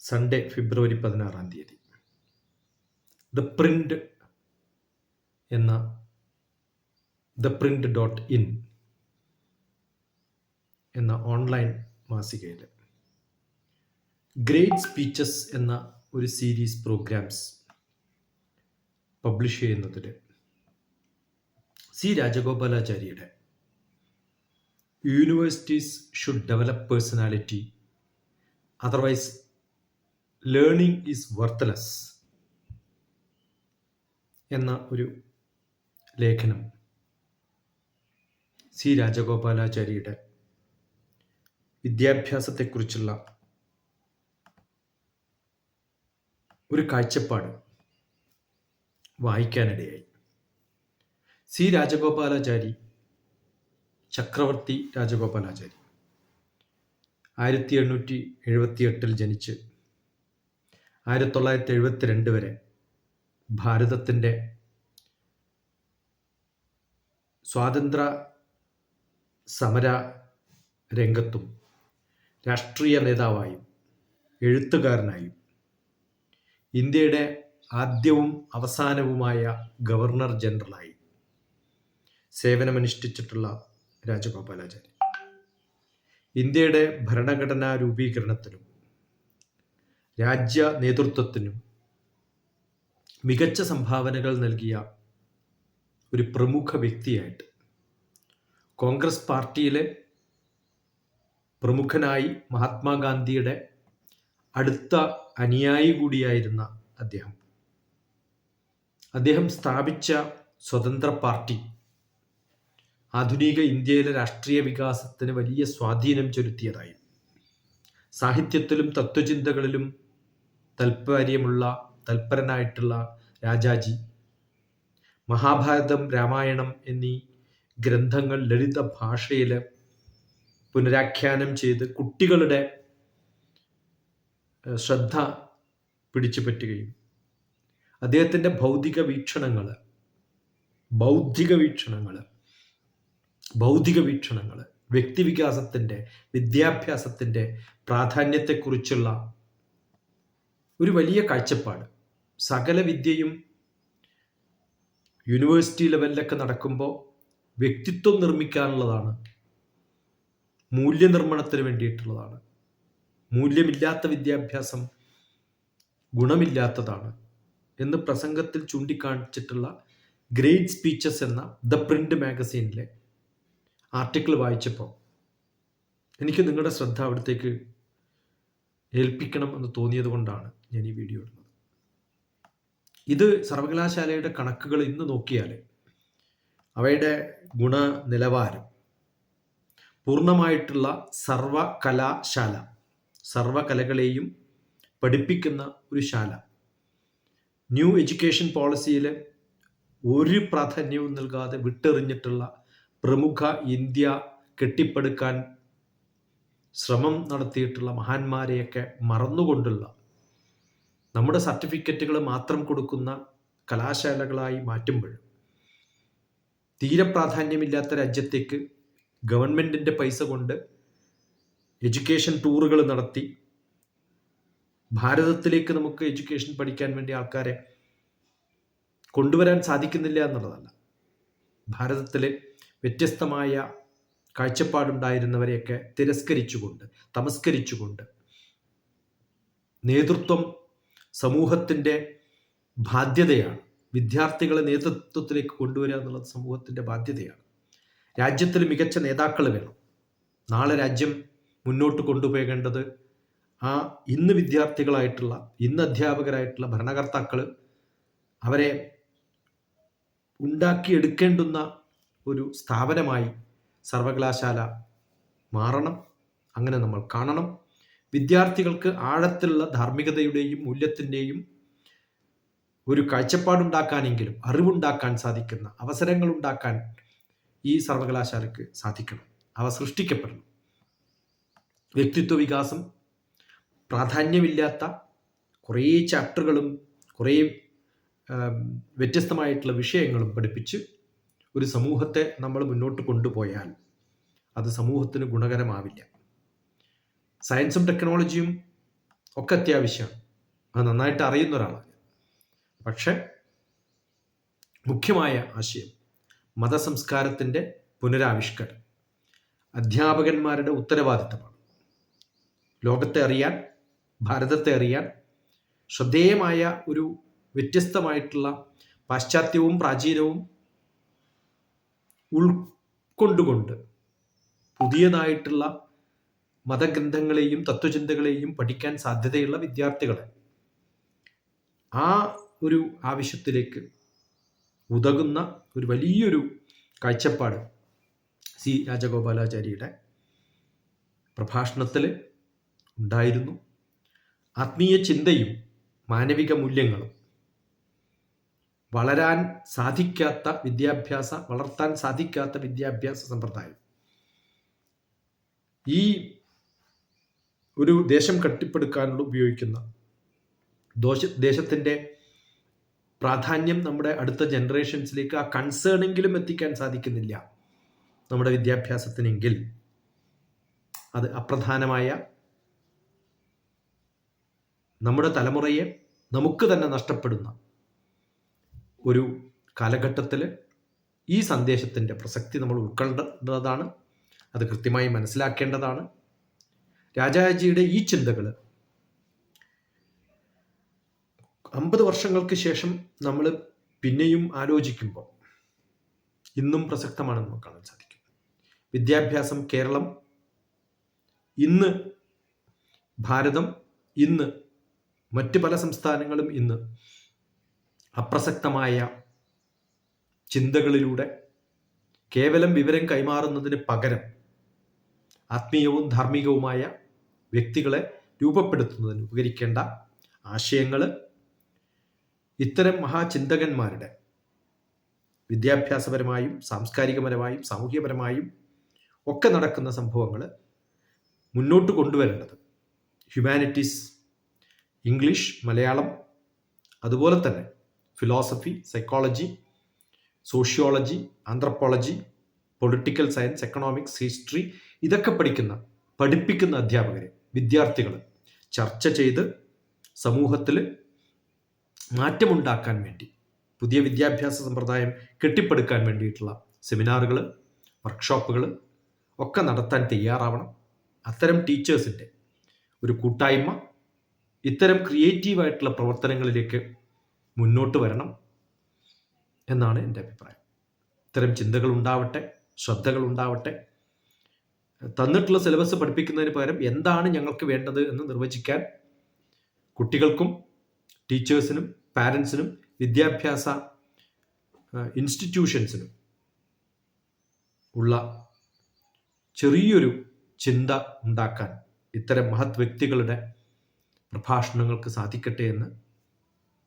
Sunday ഫെബ്രുവരി പതിനാറാം തീയതി. The print എന്ന ദ പ്രിന്റ് ഡോട്ട് ഇൻ എന്ന ഓൺലൈൻ മാസികയിൽ ഗ്രേറ്റ് സ്പീച്ചസ് എന്ന ഒരു സീരീസ് പ്രോഗ്രാംസ് പബ്ലിഷ് ചെയ്യുന്നതിൽ C രാജഗോപാലാചാര്യയുടെ universities should develop personality otherwise learning is worthless എന്ന ഒരു ലേഖനം സി രാജഗോപാലാചാര്യയുടെ വിദ്യാഭ്യാസത്തെക്കുറിച്ചുള്ള ഒരു കാഴ്ചപ്പാട് വായിക്കാനിടയായി. സി രാജഗോപാലാചാരി ചക്രവർത്തി രാജഗോപാലാചാരി ആയിരത്തി എണ്ണൂറ്റി എഴുപത്തി എട്ടിൽ ജനിച്ച് ആയിരത്തി തൊള്ളായിരത്തി എഴുപത്തി രണ്ട് വരെ ഭാരതത്തിന്റെ സ്വാതന്ത്ര്യ സമര രംഗത്തും രാഷ്ട്രീയ നേതാവായും എഴുത്തുകാരനായും ഇന്ത്യയുടെ ആദ്യവും അവസാനവുമായ ഗവർണർ ജനറലായി സേവനമനുഷ്ഠിച്ചിട്ടുള്ള രാജഗോപാലാചാരി ഇന്ത്യയുടെ ഭരണഘടനാ രൂപീകരണത്തിനും രാജ്യ നേതൃത്വത്തിനും മികച്ച സംഭാവനകൾ നൽകിയ ഒരു പ്രമുഖ വ്യക്തിയായിട്ട് കോൺഗ്രസ് പാർട്ടിയിലെ പ്രമുഖനായി മഹാത്മാഗാന്ധിയുടെ അടുത്ത അനുയായി കൂടിയായിരുന്ന അദ്ദേഹം. അദ്ദേഹം സ്ഥാപിച്ച സ്വതന്ത്ര പാർട്ടി. ആധുനിക ഇന്ത്യയിലെ രാഷ്ട്രീയ വികാസത്തിന് വലിയ സ്വാധീനം ചെലുത്തിയതായി. സാഹിത്യത്തിലും തത്വചിന്തകളിലും താല്പര്യമുള്ള തൽപരനായിട്ടുള്ള രാജാജി. മഹാഭാരതം രാമായണം എന്നീ ഗ്രന്ഥങ്ങൾ ലളിത ഭാഷയിൽ പുനരാഖ്യാനം ചെയ്ത് കുട്ടികളുടെ ശ്രദ്ധ പിടിച്ചു പറ്റുകയും അദ്ദേഹത്തിന്റെ ഭൗതിക വീക്ഷണങ്ങൾ ബൗദ്ധിക വീക്ഷണങ്ങൾ ഭൗതിക വീക്ഷണങ്ങൾ വ്യക്തിവികാസത്തിന്റെ വിദ്യാഭ്യാസത്തിന്റെ പ്രാധാന്യത്തെക്കുറിച്ചുള്ള ഒരു വലിയ കാഴ്ചപ്പാട്. സകല വിദ്യയും യൂണിവേഴ്സിറ്റി ലെവലിലൊക്കെ നടക്കുമ്പോൾ വ്യക്തിത്വം നിർമ്മിക്കാനുള്ളതാണ്. മൂല്യനിർമ്മാണത്തിന് വേണ്ടിയിട്ടുള്ളതാണ്. മൂല്യമില്ലാത്ത വിദ്യാഭ്യാസം ഗുണമില്ലാത്തതാണ് എന്ന് പ്രസംഗത്തിൽ ചൂണ്ടിക്കാണിച്ചിട്ടുള്ള ഗ്രേറ്റ് സ്പീച്ചസ് എന്ന ദ പ്രിന്റ് മാഗസീനിലെ ആർട്ടിക്കിൾ വായിച്ചപ്പോൾ എനിക്ക് നിങ്ങളുടെ ശ്രദ്ധ അവിടത്തേക്ക് ഏൽപ്പിക്കണം എന്ന് തോന്നിയത് കൊണ്ടാണ് ഞാൻ ഈ വീഡിയോ ഇടുന്നത്. ഇത് സർവകലാശാലയുടെ കണക്കുകൾ ഇന്ന് നോക്കിയാൽ അവയുടെ ഗുണനിലവാരം പൂർണമായിട്ടുള്ള സർവകലാശാല സർവകലകളെയും പഠിപ്പിക്കുന്ന ഒരു ശാല. ന്യൂ എഡ്യൂക്കേഷൻ പോളിസിയിൽ ഒരു പ്രാധാന്യവും നൽകാതെ വിട്ടെറിഞ്ഞിട്ടുള്ള പ്രമുഖ ഇന്ത്യ കെട്ടിപ്പടുക്കാൻ ശ്രമം നടത്തിയിട്ടുള്ള മഹാന്മാരെയൊക്കെ മറന്നുകൊണ്ടുള്ള നമ്മുടെ സർട്ടിഫിക്കറ്റുകൾ മാത്രം കൊടുക്കുന്ന കലാശാലകളായി മാറ്റുമ്പോൾ തീരെ പ്രാധാന്യമില്ലാത്ത രാജ്യത്തേക്ക് ഗവൺമെന്റിന്റെ പൈസ കൊണ്ട് എഡ്യൂക്കേഷൻ ടൂറുകൾ നടത്തി ഭാരതത്തിലേക്ക് നമുക്ക് എഡ്യൂക്കേഷൻ പഠിക്കാൻ വേണ്ടി ആൾക്കാരെ കൊണ്ടുവരാൻ സാധിക്കുന്നില്ല എന്നുള്ളതല്ല. ഭാരതത്തിലെ വ്യത്യസ്തമായ കാഴ്ചപ്പാടുണ്ടായിരുന്നവരെയൊക്കെ തിരസ്കരിച്ചുകൊണ്ട് തമസ്കരിച്ചുകൊണ്ട് നേതൃത്വം സമൂഹത്തിന്റെ ബാധ്യതയാണ്. വിദ്യാർത്ഥികളെ നേതൃത്വത്തിലേക്ക് കൊണ്ടുവരിക എന്നുള്ളത് സമൂഹത്തിന്റെ ബാധ്യതയാണ്. രാജ്യത്തിൽ മികച്ച നേതാക്കൾ വേണം. നാളെ രാജ്യം മുന്നോട്ട് കൊണ്ടുപോകേണ്ടത് ആ ഇന്ന് വിദ്യാർത്ഥികളായിട്ടുള്ള ഇന്ന് അധ്യാപകരായിട്ടുള്ള ഭരണകർത്താക്കൾ അവരെ ഉണ്ടാക്കിയെടുക്കേണ്ടുന്ന ഒരു സ്ഥാപനമായി സർവകലാശാല മാറണം. അങ്ങനെ നമ്മൾ കാണണം. വിദ്യാർത്ഥികൾക്ക് ആഴത്തിലുള്ള ധാർമ്മികതയുടെയും മൂല്യത്തിന്റെയും ഒരു കാഴ്ചപ്പാടുണ്ടാക്കാനെങ്കിലും അറിവുണ്ടാക്കാൻ സാധിക്കുന്ന അവസരങ്ങൾ ഉണ്ടാക്കാൻ ഈ സർവകലാശാലയ്ക്ക് സാധിക്കണം. അവ സൃഷ്ടിക്കപ്പെടണം. വ്യക്തിത്വ വികാസം പ്രാധാന്യമില്ലാത്ത കുറേ ചാപ്റ്ററുകളും കുറേ വ്യത്യസ്തമായിട്ടുള്ള വിഷയങ്ങളും പഠിപ്പിച്ച് ഒരു സമൂഹത്തെ നമ്മൾ മുന്നോട്ട് കൊണ്ടുപോയാൽ അത് സമൂഹത്തിന് ഗുണകരമാവില്ല. സയൻസും ടെക്നോളജിയും ഒക്കെ അത്യാവശ്യമാണ്. അത് നന്നായിട്ട് അറിയുന്ന ഒരാളാണ്. പക്ഷെ മുഖ്യമായ ആശയം മതസംസ്കാരത്തിന്റെ പുനരാവിഷ്കരണം. അധ്യാപകന്മാരുടെ ഉത്തരവാദിത്തമാണ്. ലോകത്തെ അറിയാൻ ഭാരതത്തെ അറിയാൻ ശ്രദ്ധേയമായ ഒരു വ്യത്യസ്തമായിട്ടുള്ള പാശ്ചാത്യവും പ്രാചീനവും ഉൾക്കൊണ്ടുകൊണ്ട് പുതിയതായിട്ടുള്ള മതഗ്രന്ഥങ്ങളെയും തത്വചിന്തകളെയും പഠിക്കാൻ സാധ്യതയുള്ള വിദ്യാർത്ഥികളെ ആ ഒരു ആവശ്യത്തിലേക്ക് ഉതകുന്ന ഒരു വലിയൊരു കാഴ്ചപ്പാട് സി രാജഗോപാലാചാര്യയുടെ പ്രഭാഷണത്തിൽ ഉണ്ടായിരുന്നു. ആത്മീയ ചിന്തയും മാനവിക മൂല്യങ്ങളും വളരാൻ സാധിക്കാത്ത വിദ്യാഭ്യാസ വളർത്താൻ സാധിക്കാത്ത വിദ്യാഭ്യാസ സമ്പ്രദായം. ഈ ഒരു ദേശം കെട്ടിപ്പടുക്കാനുള്ള ഉപയോഗിക്കുന്ന ദോശ ദേശത്തിന്റെ പ്രാധാന്യം നമ്മുടെ അടുത്ത ജനറേഷൻസിലേക്ക് ആ കൺസേണെങ്കിലും എത്തിക്കാൻ സാധിക്കുന്നില്ല നമ്മുടെ വിദ്യാഭ്യാസത്തിനെങ്കിൽ. അത് അപ്രധാനമായ നമ്മുടെ തലമുറയെ നമുക്ക് തന്നെ നഷ്ടപ്പെടുന്ന ഒരു കാലഘട്ടത്തിൽ ഈ സന്ദേശത്തിന്റെ പ്രസക്തി നമ്മൾ ഉൾക്കൊള്ളേണ്ടതാണ് അത് കൃത്യമായി മനസ്സിലാക്കേണ്ടതാണ്. രാജാജിയുടെ ഈ ചിന്തകൾ അമ്പത് വർഷങ്ങൾക്ക് ശേഷം നമ്മൾ പിന്നെയും ആലോചിക്കുമ്പോൾ ഇന്നും പ്രസക്തമാണെന്ന് നമുക്ക് കാണാൻ സാധിക്കും. വിദ്യാഭ്യാസം കേരളം ഇന്ന് ഭാരതം ഇന്ന് മറ്റ് പല സംസ്ഥാനങ്ങളും ഇന്ന് അപ്രസക്തമായ ചിന്തകളിലൂടെ കേവലം വിവരം കൈമാറുന്നതിന് പകരം ആത്മീയവും ധാർമ്മികവുമായ വ്യക്തികളെ രൂപപ്പെടുത്തുന്നതിന് ഉപകരിക്കേണ്ട ആശയങ്ങൾ ഇത്തരം മഹാചിന്തകന്മാരുടെ വിദ്യാഭ്യാസപരമായും സാംസ്കാരികപരമായും സാമൂഹ്യപരമായും ഒക്കെ നടക്കുന്ന സംഭവങ്ങൾ മുന്നോട്ട് കൊണ്ടുവരേണ്ടത്. ഹ്യൂമാനിറ്റീസ് ഇംഗ്ലീഷ് മലയാളം അതുപോലെ തന്നെ philosophy psychology sociology anthropology political science economics history ഇതൊക്കെ പഠിക്കുന്ന പഠിപ്പിക്കുന്ന അധ്യാപകരെ വിദ്യാർത്ഥികൾ ചർച്ച ചെയ്ത് സമൂഹത്തിൽ മാറ്റമുണ്ടാക്കാൻ വേണ്ടി പുതിയ വിദ്യാഭ്യാസ സമ്പ്രദായം കെട്ടിപ്പടുക്കാൻ വേണ്ടിയിട്ടുള്ള സെമിനാറുകൾ വർക്ക്ഷോപ്പുകൾ ഒക്കെ നടത്താൻ തയ്യാറാവണം. അത്തരം ടീച്ചേഴ്സിന്റെ ഒരു കൂട്ടായ്മ ഇത്തരം ക്രിയേറ്റീവായിട്ടുള്ള പ്രവർത്തനങ്ങളിലേക്ക് മുന്നോട്ട് വരണം എന്നാണ് എന്റെ അഭിപ്രായം. ഇത്തരം ചിന്തകൾ ഉണ്ടാവട്ടെ ശ്രദ്ധകൾ ഉണ്ടാവട്ടെ തന്നിട്ടുള്ള സിലബസ് പഠിപ്പിക്കുന്നതിന് പകരം എന്താണ് ഞങ്ങൾക്ക് വേണ്ടത് എന്ന് നിർവചിക്കാൻ കുട്ടികൾക്കും ടീച്ചേഴ്സിനും പാരൻസിനും വിദ്യാഭ്യാസ ഇൻസ്റ്റിറ്റ്യൂഷൻസിനും ഉള്ള ചെറിയൊരു ചിന്ത ഉണ്ടാക്കാൻ ഇത്തരം മഹത് വ്യക്തികളുടെ പ്രഭാഷണങ്ങൾക്ക് സാധിക്കട്ടെ എന്ന്